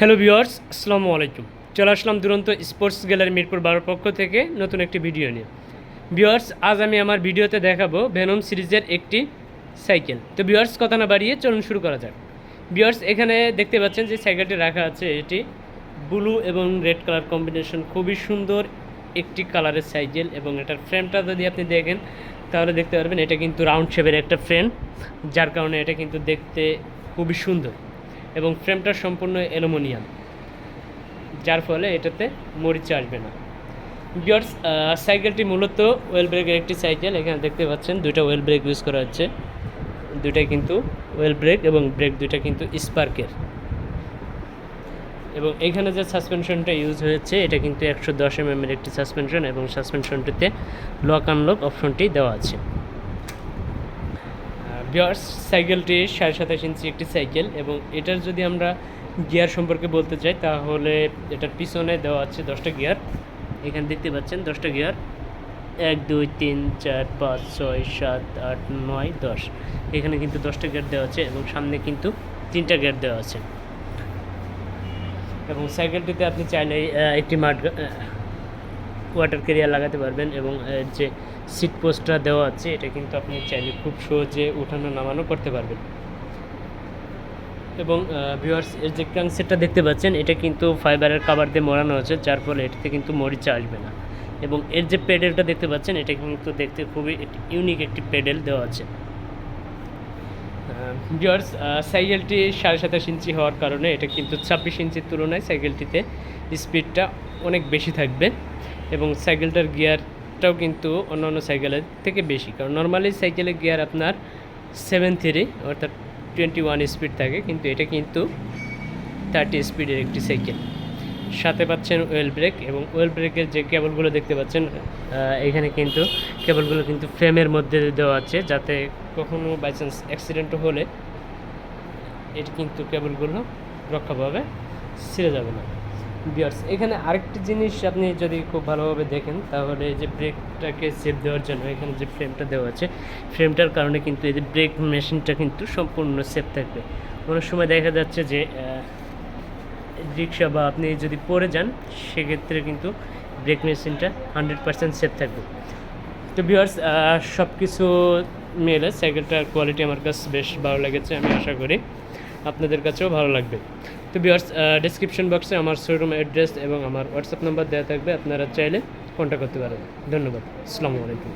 Hello viewers আসসালামু আলাইকুম। চলে আসলাম দুরন্ত স্পোর্টস গ্যালারি মিরপুর বারোর পক্ষ থেকে নতুন একটি ভিডিও নিয়ে। ভিউয়ার্স আজ আমি আমার ভিডিওতে দেখাবো ভেনম সিরিজের একটি সাইকেল তো ভিউয়ার্স কথা না বাড়িয়ে চলুন শুরু করা যাক। ভিউয়ার্স এখানে দেখতে পাচ্ছেন যে সাইকেলটি রাখা আছে এটি ব্লু এবং রেড কালার কম্বিনেশন খুবই সুন্দর একটি কালারের সাইকেল এবং এটার ফ্রেমটা যদি আপনি দেখেন, তাহলে দেখতে পারবেন এটা কিন্তু রাউন্ড শেপের একটা ফ্রেম যার কারণে এটা কিন্তু দেখতে খুবই সুন্দর। এবং ফ্রেমটা সম্পূর্ণ অ্যালুমিনিয়াম, যার ফলে এটাতে মরিচা আসবে না। বিয়ার্স সাইকেলটি মূলত ওয়েল ব্রেকের একটি সাইকেল এখানে দেখতে পাচ্ছেন, দুইটা ওয়েল ব্রেক ইউজ করা হচ্ছে। দুইটাই কিন্তু ওয়েল ব্রেক এবং ব্রেক দুইটা কিন্তু স্পার্কের এবং এখানে যে সাসপেনশনটা ইউজ হয়েছে, এটা কিন্তু একশো দশ এম একটি সাসপেনশন এবং সাসপেনশনটিতে লক আনলক অপশনটি দেওয়া আছে। বিয়ার্স, সাইকেলটি সাড়ে সাতাশ ইঞ্চি একটি সাইকেল এবং এটার যদি আমরা গিয়ার সম্পর্কে বলতে চাই, তাহলে এটার পিছনে দেওয়া আছে দশটা গিয়ার। এখানে দেখতে পাচ্ছেন দশটা গিয়ার। এক, দুই, তিন, চার, পাঁচ, ছয়, সাত, আট, নয়, দশ। এখানে কিন্তু দশটা গিয়ার দেওয়া আছে এবং সামনে কিন্তু তিনটা গিয়ার দেওয়া আছে। এবং সাইকেলটিতে আপনি চাইলে একটি মাঠ ওয়াটার ক্যারিয়ার লাগাতে পারবেন এবং যে সিট পোস্টটা দেওয়া আছে, এটা কিন্তু আপনি চাইলে খুব সহজে উঠানো নামানো করতে পারবেন। এবং ভিউয়ার্স এর যে ক্রাংসেটটা দেখতে পাচ্ছেন, এটা কিন্তু ফাইবারের কাভার দিয়ে মোড়ানো হচ্ছে যার ফলে এটাতে কিন্তু মরিচা আসবে না। এবং এর যে পেডেলটা দেখতে পাচ্ছেন, এটা কিন্তু দেখতে খুবই ইউনিক একটি পেডেল দেওয়া আছে। ভিউয়ার্স সাইকেলটি সাড়ে সাতাশ ইঞ্চি হওয়ার কারণে এটা কিন্তু ছাব্বিশ ইঞ্চির তুলনায় সাইকেলটিতে স্পিডটা অনেক বেশি থাকবে। এবং সাইকেলটার গিয়ারটাও কিন্তু অন্যান্য সাইকেলের থেকে বেশি। কারণ নর্মালি সাইকেলের গিয়ার আপনার সেভেন থ্রি অর্থাৎ টোয়েন্টি ওয়ান স্পিড থাকে, কিন্তু এটা কিন্তু থার্টি স্পিডের একটি সাইকেল। সাথে পাচ্ছেন ওয়েল ব্রেক এবং ওয়েল ব্রেকের যে কেবলগুলো দেখতে পাচ্ছেন এখানে কিন্তু কেবলগুলো কিন্তু ফ্রেমের মধ্যে দেওয়া আছে, যাতে কখনো বাই চান্স অ্যাক্সিডেন্টও হলে এটি কিন্তু কেবলগুলো রক্ষাভাবে ছিঁড়ে যাবে না। বিয়ার্স এখানে আরেকটি জিনিস আপনি যদি খুব ভালোভাবে দেখেন, তাহলে এই যে ব্রেকটাকে সেভ দেওয়ার জন্য এখানে যে ফ্রেমটা দেওয়া আছে ফ্রেমটার কারণে কিন্তু এই যে ব্রেক মেশিনটা কিন্তু সম্পূর্ণ সেফ থাকবে। অনেক সময় দেখা যাচ্ছে যে রিক্সা বা আপনি যদি পড়ে যান, সেক্ষেত্রে কিন্তু ব্রেক মেশিনটা হান্ড্রেড পার্সেন্ট সেফ থাকবে। তো ভিউয়ার্স সব কিছু মিলে সাইকেলটার কোয়ালিটি আমার কাছে বেশ ভালো লেগেছে, আমি আশা করি আপনাদের কাছেও ভালো লাগবে। তো বিয়ার্স ডিসক্রিপশন বক্সে আমার শোরুম অ্যাড্রেস এবং আমার হোয়াটসঅ্যাপ নাম্বার দেওয়া থাকবে, আপনারা চাইলে কন্ট্যাক্ট করতে পারেন। ধন্যবাদ। আসসালামু আলাইকুম।